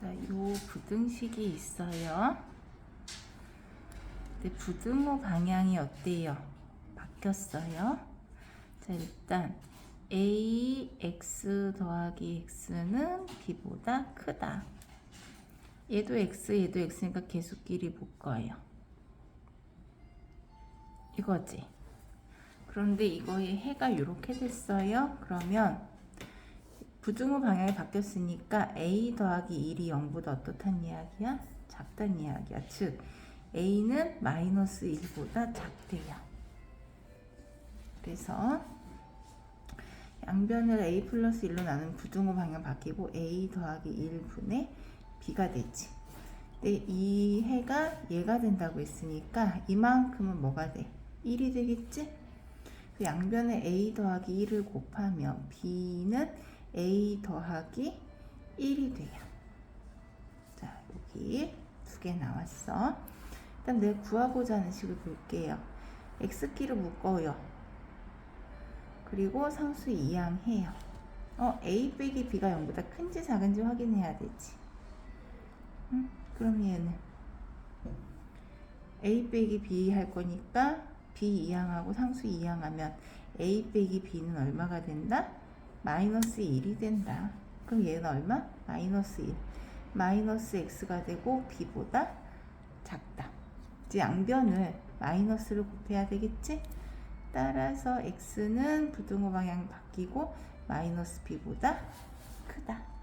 자, 요 부등식이 있어요. 근데 부등호 방향이 어때요? 바뀌었어요. 자, 일단 a x 더하기 x는 b보다 크다. 얘도 x, 얘도 x니까 계수끼리 묶어요. 이거지. 그런데 이거의 해가 이렇게 됐어요. 그러면 부등호 방향이 바뀌었으니까 a 더하기 1이 0보다 어떻단 이야기야? 작단 이야기야. 즉 a는 마이너스 1보다 작대요. 그래서 양변을 a 플러스 1로 나눈 부등호 방향 바뀌고 a 더하기 1분의 b가 되지. 근데 이 해가 얘가 된다고 했으니까 이만큼은 뭐가 돼? 1이 되겠지? 그 양변에 a 더하기 1을 곱하면 b는 a 더하기 1이 돼요. 자, 여기 두 개 나왔어. 일단 내가 구하고자 하는 식을 볼게요. x끼를 묶어요. 그리고 상수 이항해요. 어, a 빼기 b가 0보다 큰지 작은지 확인해야 되지. 응? 그럼 얘는 a 빼기 b 할 거니까 b 이항하고 상수 이항하면 a 빼기 b는 얼마가 된다? 마이너스 1이 된다. 그럼 얘는 얼마? 마이너스 1. 마이너스 x가 되고 b보다 작다. 이제 양변을 마이너스를 곱해야 되겠지? 따라서 x는 부등호 방향 바뀌고 마이너스 b보다 크다.